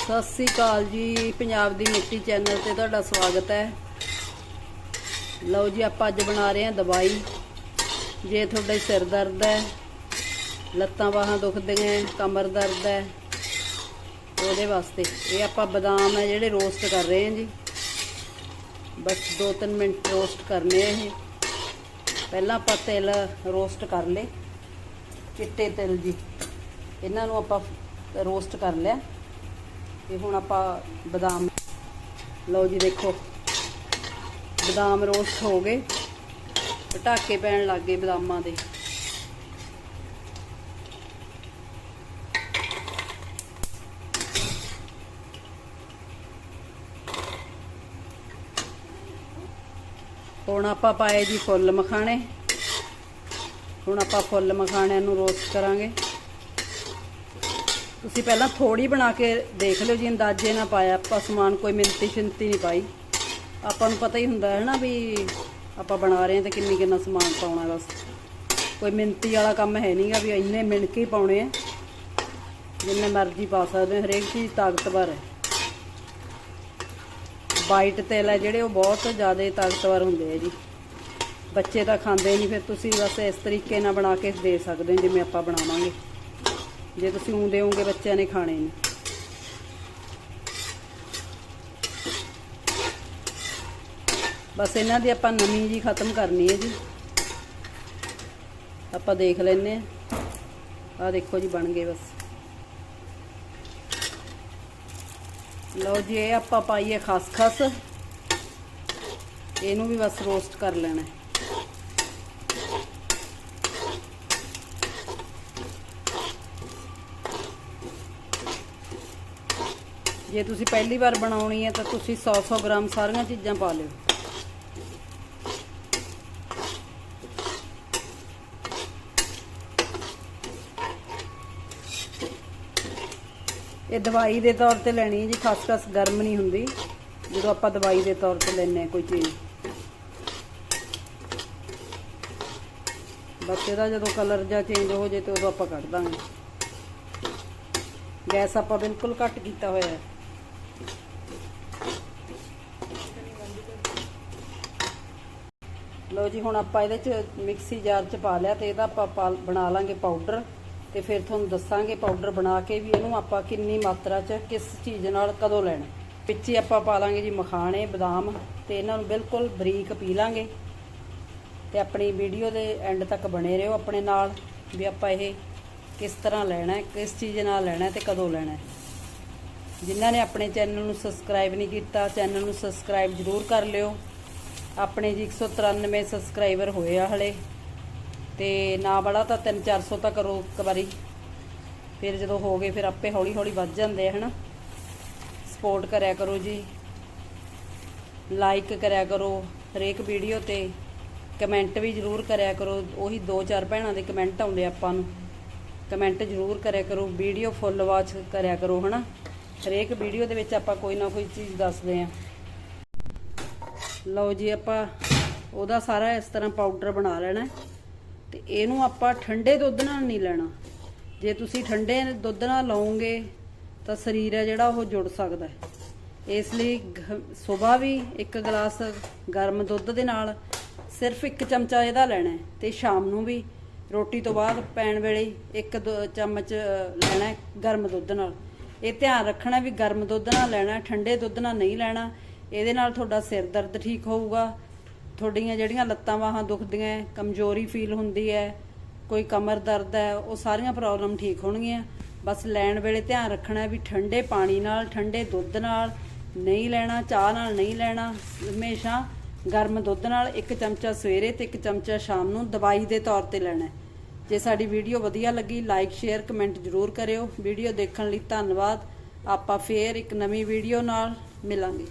ਸਤਿ ਸ੍ਰੀ ਅਕਾਲ ਜੀ ਪੰਜਾਬ ਦੀ ਮਿੱਟੀ ਚੈਨਲ ਤੇ ਤੁਹਾਡਾ ਸਵਾਗਤ ਹੈ। ਲਓ ਜੀ ਆਪਾਂ ਅੱਜ ਬਣਾ ਰਹੇ ਹਾਂ ਦਵਾਈ। ਜੇ ਤੁਹਾਡੇ ਸਿਰ ਦਰਦ ਹੈ ਲੱਤਾਂ ਬਾਹਾਂ ਦੁਖਦੀਆਂ ਹੈ, ਕਮਰ ਦਰਦ ਹੈ ਉਹਦੇ ਵਾਸਤੇ ਇਹ ਆਪਾਂ ਬਦਾਮ ਹੈ ਜਿਹੜੇ ਰੋਸਟ ਕਰ ਰਹੇ ਹਾਂ ਜੀ। ਬਸ 2-3 ਮਿੰਟ ਰੋਸਟ ਕਰਨੇ ਆ ਇਹ। ਪਹਿਲਾਂ ਆਪਾਂ ਤਿਲ ਰੋਸਟ ਕਰ ਲਏ ਚਿੱਟੇ ਤਿਲ ਜੀ। ਇਹਨਾਂ ਨੂੰ ਆਪਾਂ ਰੋਸਟ ਕਰ ਲਿਆ। ਤੇ ਹੁਣ ਆਪਾਂ ਬਦਾਮ ਲਓ ਜੀ ਦੇਖੋ। ਬਦਾਮ ਰੋਸਟ ਹੋ ਗਏ। ਪਟਾਕੇ ਪੈਣ ਲੱਗ ਗਏ ਬਦਾਮਾਂ ਦੇ। ਹੁਣ ਆਪਾਂ ਪਾਏ ਜੀ ਫੁੱਲ ਮਖਾਣੇ। ਹੁਣ ਆਪਾਂ ਫੁੱਲ ਮਖਾਣਿਆਂ ਨੂੰ ਰੋਸਟ ਕਰਾਂਗੇ। ਤੁਸੀਂ ਪਹਿਲਾਂ ਥੋੜੀ ਬਣਾ ਕੇ ਦੇਖ ਲਿਓ ਜੀ, ਅੰਦਾਜ਼ੇ ਨਾਲ ਪਾਇਆ। ਆਪਾਂ ਸਮਾਨ ਕੋਈ ਮਿੰਤੀ ਸ਼ਿੰਤੀ ਨਹੀਂ ਪਾਈ। ਆਪਾਂ ਨੂੰ ਪਤਾ ਹੀ ਹੁੰਦਾ ਹੈ ਨਾ ਵੀ ਆਪਾਂ ਬਣਾ ਰਹੇ ਹਾਂ ਤੇ ਕਿੰਨੀ ਕਿੰਨਾ ਸਮਾਨ ਪਾਉਣਾ ਬਸ। ਕੋਈ ਮਿੰਤੀ ਵਾਲਾ ਕੰਮ ਹੈ ਨਹੀਂਗਾ ਵੀ ਇੰਨੇ ਮਿਣ ਕੇ ਹੀ ਪਾਉਣੇ ਆ। ਜਿੰਨੇ ਮਰਜ਼ੀ ਪਾ ਸਕਦੇ ਹੋ, ਹਰੇਕ ਚੀਜ਼ ਤਾਕਤਵਰ ਹੈ। ਵਾਈਟ ਤੇਲ ਹੈ ਜਿਹੜੇ, ਉਹ ਬਹੁਤ ਜ਼ਿਆਦਾ ਤਾਕਤਵਰ ਹੁੰਦੇ ਆ ਜੀ। ਬੱਚੇ ਤਾਂ ਖਾਂਦੇ ਨਹੀਂ ਫਿਰ ਤੁਸੀਂ ਬਸ ਇਸ ਤਰੀਕੇ ਨਾਲ ਬਣਾ ਕੇ ਦੇ ਸਕਦੇ ਹੋ ਜਿਵੇਂ ਆਪਾਂ ਬਣਾਵਾਂਗੇ। ਜੇ ਤੁਸੀਂ ਊਂ ਦੇਵੋਗੇ ਬੱਚਿਆਂ ਨੇ ਖਾਣੇ ਨਹੀਂ ਬਸ ਇਹਨਾਂ ਦੀ ਆਪਾਂ ਨਮੀ ਜੀ ਖਤਮ ਕਰਨੀ ਹੈ ਜੀ। ਆਪਾਂ ਦੇਖ ਲੈਨੇ ਆ ਆ ਦੇਖੋ ਜੀ ਬਣ ਗਏ ਬਸ। ਲਓ ਜੀ, ਇਹ ਆਪਾਂ ਪਾਈਏ ਖਸਖਸ। ਇਹਨੂੰ ਵੀ ਬਸ ਰੋਸਟ ਕਰ ਲੈਣਾ ਹੈ। ਜੇ ਤੁਸੀਂ ਪਹਿਲੀ ਵਾਰ ਬਣਾਉਣੀ ਹੈ ਤਾਂ ਤੁਸੀਂ 100-100 ਗ੍ਰਾਮ ਸਾਰੀਆਂ ਚੀਜ਼ਾਂ ਪਾ ਲਿਓ। ਇਹ ਦਵਾਈ ਦੇ ਤੌਰ ਤੇ ਲੈਣੀ ਹੈ ਜੀ, ਖਸਖਸ ਗਰਮ ਨਹੀਂ ਹੁੰਦੀ। ਜਦੋਂ ਆਪਾਂ ਦਵਾਈ ਦੇ ਤੌਰ ਤੇ ਲੈਨੇ ਕੋਈ ਚੀਜ਼। ਬੱਚੇ ਦਾ ਜਦੋਂ ਕਲਰ ਜਾਂ ਚੇਂਜ ਹੋ ਜੇ ਤੇ ਉਦੋਂ ਆਪਾਂ ਕੱਢ ਦਾਂਗੇ। ਗੈਸ ਆਪਾਂ ਬਿਲਕੁਲ ਘੱਟ ਕੀਤਾ ਹੋਇਆ ਹੈ। ਲਓ ਜੀ, ਹੁਣ ਆਪਾਂ ਇਹਦੇ ਚ ਮਿਕਸੀ ਜਾਰ ਚ ਪਾ ਲਿਆ ਤੇ ਇਹਦਾ ਆਪਾਂ ਪਾ- ਬਣਾ ਲਾਂਗੇ ਪਾਊਡਰ ਤੇ ਫਿਰ ਤੁਹਾਨੂੰ ਦੱਸਾਂਗੇ ਪਾਊਡਰ ਬਣਾ ਕੇ ਵੀ ਇਹਨੂੰ ਆਪਾਂ ਕਿੰਨੀ ਮਾਤਰਾ ਚ ਕਿਸ ਚੀਜ਼ ਨਾਲ ਕਦੋਂ ਲੈਣਾ। ਪਿੱਛੇ ਆਪਾਂ ਪਾ ਲਾਂਗੇ ਜੀ ਮਖਾਣੇ, ਬਦਾਮ ਤੇ ਇਹਨਾਂ ਨੂੰ ਬਿਲਕੁਲ ਬਰੀਕ ਪੀ ਲਾਂਗੇ ਤੇ ਆਪਣੀ ਵੀਡੀਓ ਦੇ ਐਂਡ ਤੱਕ ਬਣੇ ਰਹੋ ਆਪਣੇ ਨਾਲ ਵੀ ਆਪਾਂ ਇਹ ਕਿਸ ਤਰ੍ਹਾਂ ਲੈਣਾ ਹੈ ਕਿਸ ਚੀਜ਼ ਨਾਲ ਲੈਣਾ ਹੈ ਤੇ ਕਦੋਂ ਲੈਣਾ। ਹੈ ਜਿਨ੍ਹਾਂ ਨੇ ਆਪਣੇ ਚੈਨਲ ਨੂੰ ਸਬਸਕ੍ਰਾਈਬ ਨਹੀਂ ਕੀਤਾ, ਚੈਨਲ ਨੂੰ ਸਬਸਕ੍ਰਾਈਬ ਜ਼ਰੂਰ ਕਰ ਲਿਓ। ਆਪਣੇ ਜੀ 193 ਸਬਸਕ੍ਰਾਈਬਰ ਹੋਏ ਆ ਹਲੇ। ਤੇ ਨਾ ਬੜਾ ਤਾਂ 3-400 ਤਾਂ ਕਰੋ ਇੱਕ ਵਾਰੀ। ਫਿਰ ਜਦੋਂ ਹੋ ਗਏ, ਫਿਰ ਆਪੇ ਹੌਲੀ ਹੌਲੀ ਵੱਧ ਜਾਂਦੇ ਆ, ਹਨਾ? ਸਪੋਰਟ ਕਰਿਆ ਕਰੋ ਜੀ। ਲਾਈਕ ਕਰਿਆ ਕਰੋ, ਹਰੇਕ ਵੀਡੀਓ ਤੇ ਕਮੈਂਟ ਵੀ ਜ਼ਰੂਰ ਕਰਿਆ ਕਰੋ। ਉਹੀ ਦੋ ਚਾਰ ਭੈਣਾਂ ਦੇ ਕਮੈਂਟ ਆਉਂਦੇ ਆਪਾਂ ਨੂੰ। ਕਮੈਂਟ ਜ਼ਰੂਰ ਕਰਿਆ ਕਰੋ, ਵੀਡੀਓ ਫੁੱਲ ਵਾਚ ਕਰਿਆ ਕਰੋ, ਹਨਾ? ਹਰੇਕ ਵੀਡੀਓ ਦੇ ਵਿੱਚ ਆਪਾਂ ਕੋਈ ਨਾ ਕੋਈ ਚੀਜ਼ ਦੱਸਦੇ ਆਂ ਲਓ ਜੀ, ਆਪਾਂ ਉਹਦਾ ਸਾਰਾ ਇਸ ਤਰ੍ਹਾਂ ਪਾਊਡਰ ਬਣਾ ਲੈਣਾ ਹੈ ਤੇ ਇਹਨੂੰ ਆਪਾਂ ਠੰਡੇ ਦੁੱਧ ਨਾਲ ਨਹੀਂ ਲੈਣਾ। ਜੇ ਤੁਸੀਂ ਠੰਡੇ ਦੁੱਧ ਨਾਲ ਲਾਓਗੇ ਤਾਂ ਸਰੀਰ ਹੈ ਜਿਹੜਾ ਉਹ ਜੁੜ ਸਕਦਾ ਹੈ। ਇਸ ਲਈ ਸਵੇਰ ਵੀ ਇੱਕ ਗਲਾਸ ਗਰਮ ਦੁੱਧ ਦੇ ਨਾਲ ਸਿਰਫ ਇੱਕ ਚਮਚਾ ਇਹਦਾ ਲੈਣਾ ਹੈ ਤੇ ਸ਼ਾਮ ਨੂੰ ਵੀ ਰੋਟੀ ਤੋਂ ਬਾਅਦ ਪੈਣ ਵੇਲੇ ਇੱਕ ਦੋ ਚਮਚ ਲੈਣਾ ਗਰਮ ਦੁੱਧ ਨਾਲ। ਇਹ ਧਿਆਨ ਰੱਖਣਾ ਵੀ ਗਰਮ ਦੁੱਧ ਨਾਲ ਲੈਣਾ, ਠੰਡੇ ਦੁੱਧ ਨਾਲ ਨਹੀਂ ਲੈਣਾ। ਇਹਦੇ ਨਾਲ ਤੁਹਾਡਾ ਸਿਰ ਦਰਦ ਠੀਕ ਹੋਊਗਾ। ਤੁਹਾਡੀਆਂ ਜਿਹੜੀਆਂ ਲੱਤਾਂ ਬਾਹਾਂ ਦੁਖਦੀਆਂ, ਕਮਜ਼ੋਰੀ ਫੀਲ ਹੁੰਦੀ ਹੈ, ਕੋਈ ਕਮਰ ਦਰਦ ਹੈ, ਉਹ ਸਾਰੀਆਂ ਪ੍ਰੋਬਲਮ ਠੀਕ ਹੋਣਗੀਆਂ। ਬਸ ਲੈਣ ਵੇਲੇ ਧਿਆਨ ਰੱਖਣਾ ਵੀ ਠੰਡੇ ਪਾਣੀ ਨਾਲ, ਠੰਡੇ ਦੁੱਧ ਨਾਲ ਨਹੀਂ ਲੈਣਾ, ਚਾਹ ਨਾਲ ਨਹੀਂ ਲੈਣਾ। ਹਮੇਸ਼ਾ ਗਰਮ ਦੁੱਧ ਨਾਲ ਇੱਕ ਚਮਚਾ ਸਵੇਰੇ ਤੇ ਇੱਕ ਚਮਚਾ ਸ਼ਾਮ ਨੂੰ ਦਵਾਈ ਦੇ ਤੌਰ ਤੇ ਲੈਣਾ ਜੇ ਸਾਡੀ ਵੀਡੀਓ ਵਧੀਆ ਲੱਗੀ ਲਾਈਕ ਸ਼ੇਅਰ ਕਮੈਂਟ ਜ਼ਰੂਰ ਕਰਿਓ। ਵੀਡੀਓ ਦੇਖਣ ਲਈ ਧੰਨਵਾਦ। ਆਪਾਂ ਫੇਰ ਇੱਕ ਨਵੀਂ ਵੀਡੀਓ ਨਾਲ ਮਿਲਾਂਗੇ।